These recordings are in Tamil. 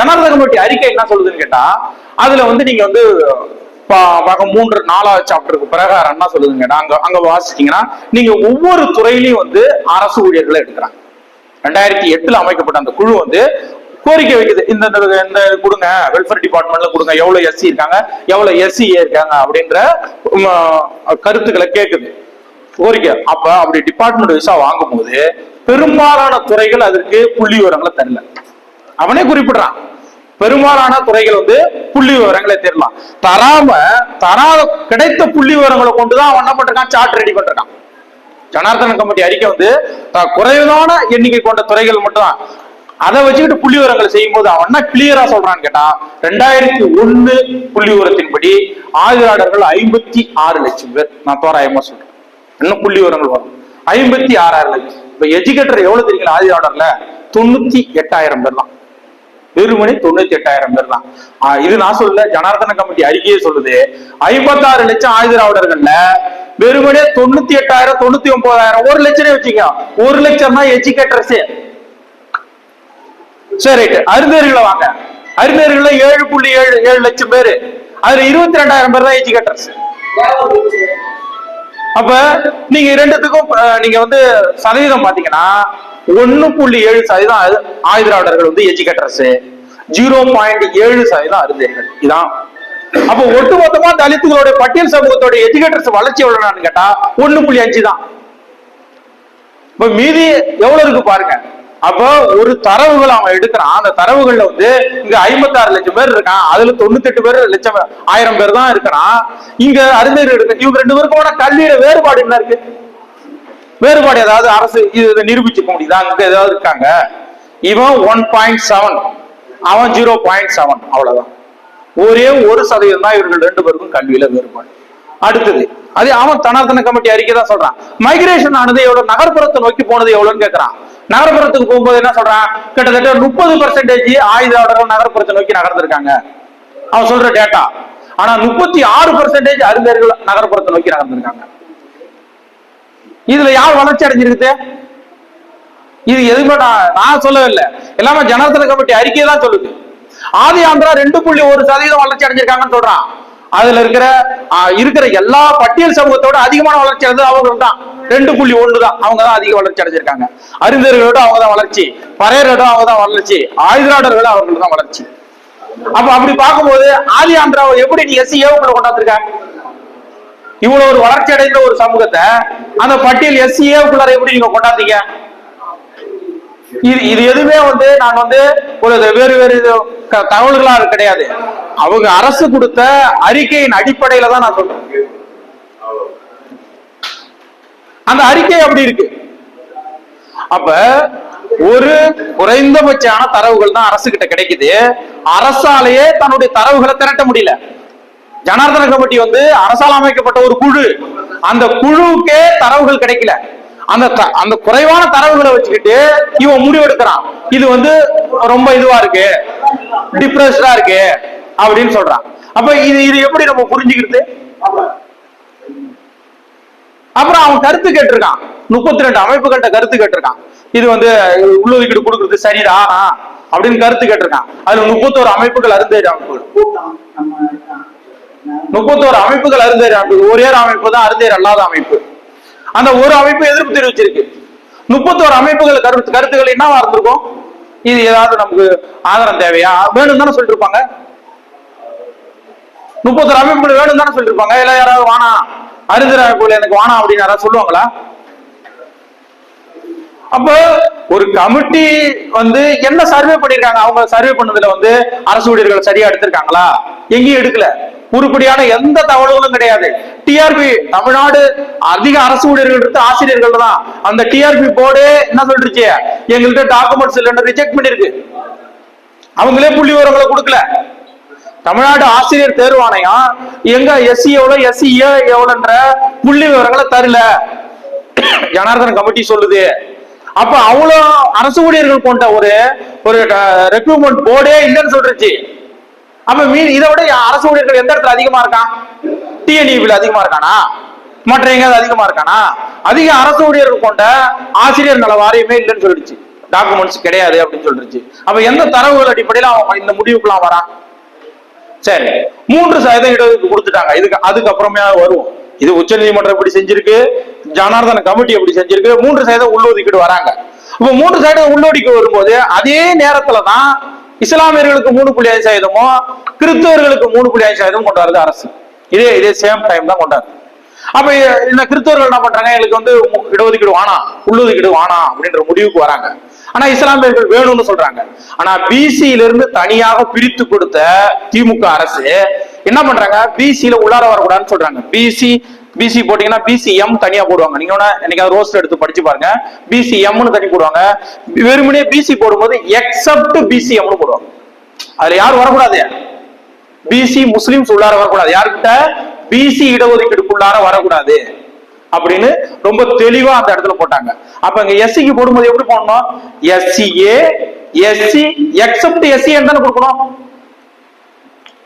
ஜனார்தன கமிட்டி அறிக்கை என்ன சொல்லுதுன்னு கேட்டா அதுல வந்து நீங்க வந்து மூன்று நாலாவது சாப்டருக்கு பிரகாரம் என்ன சொல்லுதுன்னு கேட்டா அங்க அங்க வாசிச்சீங்கன்னா நீங்க ஒவ்வொரு துறையிலையும் வந்து அரசு ஊழியர்களை எடுக்கிறாங்க. ரெண்டாயிரத்தி எட்டுல அமைக்கப்பட்ட அந்த குழு வந்து கோரிக்கை வைக்குது. இந்த இந்த கொடுங்க வெல்ஃபேர் டிபார்ட்மெண்ட்ல கொடுங்க எவ்வளவு எஸ்சி இருக்காங்க எவ்வளவு எஸ்சி இருக்காங்க அப்படின்ற கருத்துக்களை கேட்குது கோரிக்கை. அப்ப அப்படி டிபார்ட்மெண்ட் விசா வாங்கும்போது பெரும்பாலான துறைகள் அதற்கு புள்ளி விவரங்களை தரல. அவனே குறிப்பிடுறான். பெரும்பாலான துறைகள் வந்து புள்ளி விவரங்களை தெரியலாம் தராம தராத கிடைத்த புள்ளி விவரங்களை கொண்டுதான் அவன் என்ன பண்றான்? சார்ட் ரெடி பண்றான். ஜனார்தன கமிட்டி அறிக்கை வந்து குறைவான எண்ணிக்கை கொண்ட துறைகள் மட்டும்தான். அதை வச்சுக்கிட்டு புள்ளி விவரங்களை செய்யும் போது அவன் என்ன கிளியரா சொல்றான்னு கேட்டா ரெண்டாயிரத்தி ஒண்ணு புள்ளி விவரத்தின்படி ஆயுதாளர்கள் ஐம்பத்தி ஆறு லட்சம் பேர். நான் தோராயமா சொல்றேன். இன்னும் புள்ளி விவரங்கள் வரும். ஐம்பத்தி ஆறாயிரம் லட்சம். இப்ப எஜுகேட்டர் எவ்வளவு தெரியுங்களா? ஆயுதாளர்ல தொண்ணூத்தி எட்டாயிரம் பேர் தான் வெறுமனே தொண்ணூத்தி எட்டாயிரம் பேர் தான். இது நான் சொல்லல ஜனார்தன கமிட்டி அறிக்கையே சொல்லுது. ஐம்பத்தாறு லட்சம் ஆயுதராவடர்கள்ல வெறுமனே தொண்ணூத்தி எட்டாயிரம் தொண்ணூத்தி ஒன்பதாயிரம் ஒரு லட்சமே வச்சுக்க ஒரு லட்சம் தான் எஜுகேட்டர்ஸே சரி ரைட் அருந்தேர்களை வாங்க. அருந்தேர்கள்ல ஏழு புள்ளி ஏழு ஏழு லட்சம் பேரு. அதுல இருபத்தி ரெண்டாயிரம் பேர் தான் எஜுகேட்டர்ஸ் அப்ப நீங்க ரெண்டுத்துக்கும் நீங்க வந்து சதவீதம் பாத்தீங்கன்னா ஒன்னு புள்ளி ஏழு சதவீதம் ஆயு- ஆயுதராளர்கள் வந்து எஜுகேட்டர்ஸ் ஜீரோ பாயிண்ட் ஏழு சதவீதம் அறிஞர்கள். இதான். அப்ப ஒட்டுமொத்தமா தலித்துகளுடைய பட்டியல் சமூகத்தோட எஜுகேட்டர்ஸ் வளர்ச்சி எவ்வளவு கேட்டா ஒன்னு புள்ளி அஞ்சு தான். இப்ப மீதி எவ்வளவு இருக்கு பாருங்க. அப்ப ஒரு தரவுகள் அவன் எடுக்கிறான். அந்த தரவுகள்ல வந்து இங்க ஐம்பத்தாறு லட்சம் பேர் இருக்கான். அதுல தொண்ணூத்தெட்டு பேர் லட்சம் ஆயிரம் பேர் தான் இருக்கிறான். இங்க அறிஞர் எடுக்க இவங்க ரெண்டு பேருக்கும் கல்வியில வேறுபாடு என்ன இருக்கு? வேறுபாடு ஏதாவது அரசு இது இதை நிரூபிச்சுக்க முடியுதா? அங்க ஏதாவது இருக்காங்க? இவன் ஒன் பாயிண்ட் செவன் அவன் ஜீரோ பாயிண்ட் செவன் அவ்வளவுதான். ஒரே ஒரு சதவீதம் தான் இவர்கள் ரெண்டு பேருக்கும் கல்வியில வேறுபாடு. அடுத்தது அது அவன் தனார்த்தன கமிட்டி அறிக்கை தான் சொல்றான். மைக்ரேஷன் ஆனது எவ்வளவு நகர்ப்புறத்தை நோக்கி போனது எவ்வளவுன்னு கேக்குறான். நகர்ப்புறத்துக்கு போகும்போது என்ன சொல்றான்? கிட்டத்தட்ட முப்பது பர்சன்டேஜ் ஆயுதாளர்கள் நகர்ப்புறத்தை நோக்கி நகர்ந்திருக்காங்க. அவன் சொல்ற டேட்டா ஆனா முப்பத்தி ஆறு பர்சன்டேஜ் அறிஞர்கள் நகர்ப்புறத்தை நோக்கி நகர்ந்திருக்காங்க. இதுல யார் வளர்ச்சி அடைஞ்சிருக்குது? இது எதுவுமே நான் நான் சொல்லவே இல்லை எல்லாமே ஜனார்தன கமிட்டி அறிக்கை தான் சொல்லுது. ஆதி ஆந்திரா ரெண்டு புள்ளி ஒரு சதவீதம் வளர்ச்சி அடைஞ்சிருக்காங்கன்னு சொல்றான். அதுல இருக்கிற இருக்கிற எல்லா பட்டியல் சமூகத்தோட அதிகமான வளர்ச்சி அடைஞ்சது அவங்க தான். ரெண்டு புள்ளி ஒன்று தான் அவங்க தான் அதிக வளர்ச்சி அடைஞ்சிருக்காங்க. அறிஞர்களோட அவங்க தான் வளர்ச்சி. பறையரோட அவங்க தான் வளர்ச்சி. ஆயுதராடர்களோட அவர்கள் தான் வளர்ச்சி. அப்ப அப்படி பார்க்கும்போது ஆதி ஆந்திராவை எப்படி நீ எஸ்சி ஏவுக்குள்ள கொண்டாந்துருக்காங்க இவ்வளவு ஒரு வளர்ச்சி அடைந்த ஒரு சமூகத்தை அந்த பட்டியல் எஸ்சி ஏவுக்குள்ளார எப்படி நீங்க கொண்டாந்தீங்க? இது இது எதுவுமே வந்து நான் வந்து ஒரு வேறு வேறு இது க- தகவல்களா அது கிடையாது. அவங்க அரசு கொடுத்த அறிக்கையின் அடிப்படையில தான் நான் சொல்றேன். அந்த அறிக்கை அப்படி இருக்கு. அப்ப ஒரு குறைந்தபட்சமான தரவுகள் தான் அரசு கிட்ட கிடைக்குது. அரசாலேயே தன்னுடைய தரவுகளை திரட்ட முடியல. ஜனார்தன கமிட்டி வந்து அரசால் அமைக்கப்பட்ட ஒரு குழு. அந்த குழுவுக்கே தரவுகள் கிடைக்கல. அந்த அந்த குறைவான தரவுகளை வச்சுக்கிட்டு இவன் முடிவெடுக்கிறான். இது வந்து ரொம்ப இதுவா இருக்கு. டிப்ரெஸ்டா இருக்கு அப்படின்னு சொல்றான். அப்ப இது இது எப்படி நம்ம புரிஞ்சுக்கிறது? அப்புறம் அவன் கருத்து கேட்டிருக்கான். முப்பத்தி ரெண்டு அமைப்புகள்கிட்ட கருத்து கேட்டிருக்கான். இது வந்து உள்ளொதுக்கீடு கொடுக்கறது சரிதானா அப்படின்னு கருத்து கேட்டிருக்கான். அதுல முப்பத்தோரு அமைப்புகள் அருந்தேரி அமைப்புகள் முப்பத்தோரு அமைப்புகள் அருந்தேரி அமைப்பு. ஒரே அமைப்பு தான் அருந்தேரி அல்லாத அமைப்பு. அந்த ஒரு அமைப்பு எதிர்ப்பு தெரிவிச்சிருக்கு. முப்பத்தோரு அமைப்புகள் கருத்து கருத்துக்கள் என்னவா இருந்திருக்கும்? இது ஏதாவது நமக்கு ஆதாரம் தேவையா? வேணும் தானே சொல்லிட்டு இருப்பாங்க முப்பத்தொரு அமைப்புகள் வேணும் தானே சொல்லிட்டு இருப்பாங்க இல்ல யாராவது வானா? அறிஞர் அமைப்புகள் எனக்கு வானா அப்படின்னு யாராவது சொல்லுவாங்களா? அப்போ ஒரு கமிட்டி வந்து என்ன சர்வே பண்ணிருக்காங்க அவங்க சர்வே பண்ணதுல வந்து அரசு ஊழியர்கள் சரியா எடுத்திருக்காங்களா? எங்கேயும் எடுக்கல. உருப்படியான எந்த தகவல்களும் கிடையாது. டிஆர்பி தமிழ்நாடு அதிக அரசு ஊழியர்கள் இருந்து ஆசிரியர்கள் தான். அந்த டிஆர்பி போர்டே என்ன சொல்லிருச்சு? எங்கள்கிட்ட டாக்குமெண்ட்ஸ் இல்லைன்னு ரிஜெக்ட் பண்ணிருக்கு. அவங்களே புள்ளி விவரங்களை கொடுக்கல. தமிழ்நாடு ஆசிரியர் தேர்வாணையம் எங்க எஸ்சி எவ்வளவு எஸ்சி ஏ எவ்வளவுன்ற புள்ளி விவரங்களை தரல. ஜனார்தன கமிட்டி சொல்லுது. அப்ப அவ்வளவு அரசு ஊழியர்கள் கொண்ட ஒரு ஒரு ரெக்ரூட்மெண்ட் போர்டே இல்லைன்னு சொல்லிருச்சு. அப்ப மீன் இதை விட அரசு ஊழியர்கள் எந்த இடத்துல அதிகமா இருக்கான் டிஎன்இபில அதிகமா இருக்கானா? மற்ற எங்கேயாவது அதிகமா இருக்கானா? அதிக அரசு ஊழியர்கள் கொண்ட ஆசிரியர் நல வாரியமே இல்லைன்னு சொல்லிடுச்சு. டாக்குமெண்ட்ஸ் கிடையாது அப்படின்னு சொல்லிடுச்சு. அப்ப எந்த தரவுகள் அடிப்படையில அவன் இந்த முடிவுக்குலாம் வரான் சரி மூன்று சதவீதம் இடஒதுக்கு கொடுத்துட்டாங்க. இதுக்கு அதுக்கப்புறமே வருவோம். இது உச்ச நீதிமன்றம் எப்படி செஞ்சிருக்கு? ஜனார்தன கமிட்டி எப்படி செஞ்சிருக்கு? மூன்று சதவீதம் உள்ளொதுக்கீடு வராங்க. இப்ப மூன்று சதவீதம் உள்ளொதுக்கீடு வரும்போது அதே நேரத்துல தான் இஸ்லாமியர்களுக்கு மூணு புள்ளி ஐந்து சதவீதமும் கிறிஸ்தவர்களுக்கு மூணு புள்ளி ஐந்து சதவீதம் கொண்டு வருது அரசு. இதே இதே சேம் டைம் தான் கொண்டாரு அப்ப இந்த கிறிஸ்தவர்கள் என்ன பண்றாங்க? எங்களுக்கு வந்து இடஒதுக்கீடு வானா உள்ளொதுக்கீடு வானா அப்படின்ற முடிவுக்கு வராங்க. ஆனா இஸ்லாமியர்கள் வேணும்னு சொல்றாங்க. ஆனா பிசியில இருந்து தனியாக பிரித்து கொடுத்த திமுக அரசு என்ன பண்றாங்க? பிசியில உள்ளார வரக்கூடாதுன்னு சொல்றாங்க. பிசி பிசி போட்டீங்கன்னா பிசி எம் தனியா போடுவாங்க. நீங்க என்னைக்காவது ரோஸ்ட் எடுத்து படிச்சு பாருங்க. பிசி எம்னு தனி போடுவாங்க. வெறுமனே பிசி போடும்போது எக்ஸப்ட் பிசி எம்னு போடுவாங்க. அதுல யாரும் வரக்கூடாது. பிசி முஸ்லிம்ஸ் உள்ளார வரக்கூடாது. யாருக்கிட்ட பிசி இடஒதுக்கீடுக்குள்ளார வரக்கூடாது. அப்படின்னு ரொம்ப தெளிவா அந்த இடத்துல போட்டாங்க. அப்ப இங்க எஸ்சிக்கு போடும்போது எப்படி போடணும்? எஸ்சிஏ எஸ்சி எக்ஸப்ட் எஸ்சி தானே கொடுக்கணும்?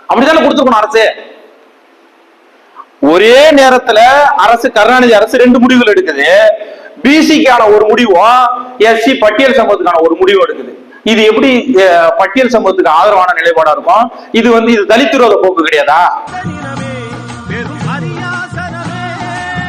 அப்படித்தானே கொடுத்துருக்கணும் அரசு. ஒரே நேரத்துல அரசு கருணாநிதி அரசு ரெண்டு முடிவுகள் எடுக்குது. பிசிக்கான ஒரு முடிவும் எஸ்சி பட்டியல் சமூகத்துக்கான ஒரு முடிவும் எடுக்குது. இது எப்படி பட்டியல் சமூகத்துக்கு ஆதரவான நிலைப்பாடா இருக்கும்? இது வந்து இது தலித்துரோத போக்கு கிடையாதா?